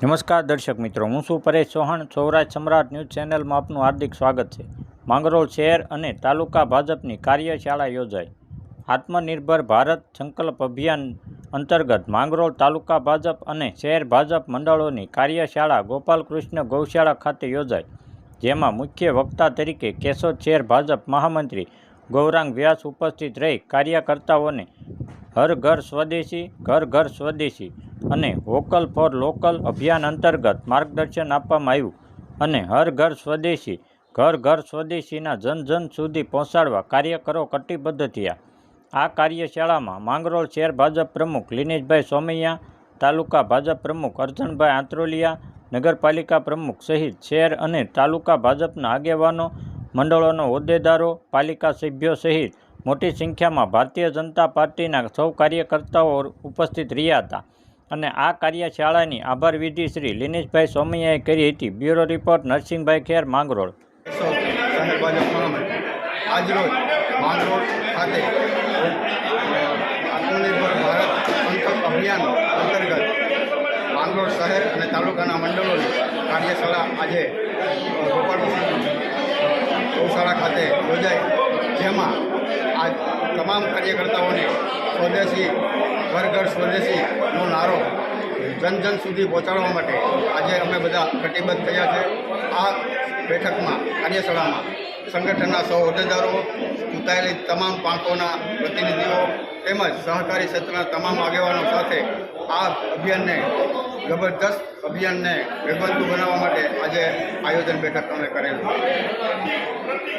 નમસ્કાર દર્શક મિત્રો, હું છું પરેશ ચૌહાણ. સૌરાષ્ટ્ર સમ્રાટ ન્યૂઝ ચેનલમાં આપનું હાર્દિક સ્વાગત છે. માંગરોળ શહેર અને તાલુકા ભાજપની કાર્યશાળા યોજાઈ. આત્મનિર્ભર ભારત સંકલ્પ અભિયાન અંતર્ગત માંગરોળ તાલુકા ભાજપ અને શહેર ભાજપ મંડળોની કાર્યશાળા ગોપાલકૃષ્ણ ગૌશાળા ખાતે યોજાઈ. જેમાં મુખ્ય વક્તા તરીકે કેશોદ શહેર ભાજપ મહામંત્રી ગૌરાંગ વ્યાસ ઉપસ્થિત રહી. કાર્યકર્તાઓને હર ઘર સ્વદેશી, ઘર ઘર સ્વદેશી અને વોકલ ફોર લોકલ અભિયાન અંતર્ગત માર્ગદર્શન આપવામાં આવ્યું અને હર ઘર સ્વદેશી, ઘર ઘર સ્વદેશીના જન જન સુધી પહોંચાડવા કાર્યકરો કટિબદ્ધ થયા. આ કાર્યશાળામાં માંગરોળ શહેર ભાજપ પ્રમુખ લિનેશભાઈ સોમૈયા, તાલુકા ભાજપ પ્રમુખ અર્જનભાઈ આંત્રોલિયા, નગરપાલિકા પ્રમુખ સહિત શહેર અને તાલુકા ભાજપના આગેવાનો, મંડળોનો હોદ્દેદારો, પાલિકા સભ્યો સહિત મોટી સંખ્યામાં ભારતીય જનતા પાર્ટીના સૌ કાર્યકર્તાઓ ઉપસ્થિત રહ્યા હતા. અને આ કાર્યશાળાની આભાર વિધિ શ્રી લિનેશભાઈ સોમૈયાએ કરી હતી. Bureau report Narsinhbhai Kher, Mangrol. ખાતે આત્મનિર્ભર ભારત સંકલ્પ અભિયાન અંતર્ગત માંગરોળ શહેર અને તાલુકાના મંડળોની કાર્યશાળા આજે ગોપાલ ગૌશાળા ખાતે યોજાઈ. જેમાં તમામ કાર્યકર્તાઓને સ્વદેશી ઘર ઘર સ્વદેશીનો નારો જન જન સુધી પહોંચાડવા માટે આજે અમે બધા કટિબદ્ધ થયા છે. આ બેઠકમાં, કાર્યશાળામાં સંગઠનના સૌ હોદ્દેદારો, ચૂંટાયેલી તમામ પાંખોના પ્રતિનિધિઓ તેમજ સહકારી ક્ષેત્રના તમામ આગેવાનો સાથે આ અભિયાનને જબરદસ્ત અભિયાનને વેગવંતુ બનાવવા માટે આજે આયોજન બેઠક અમે કરેલું.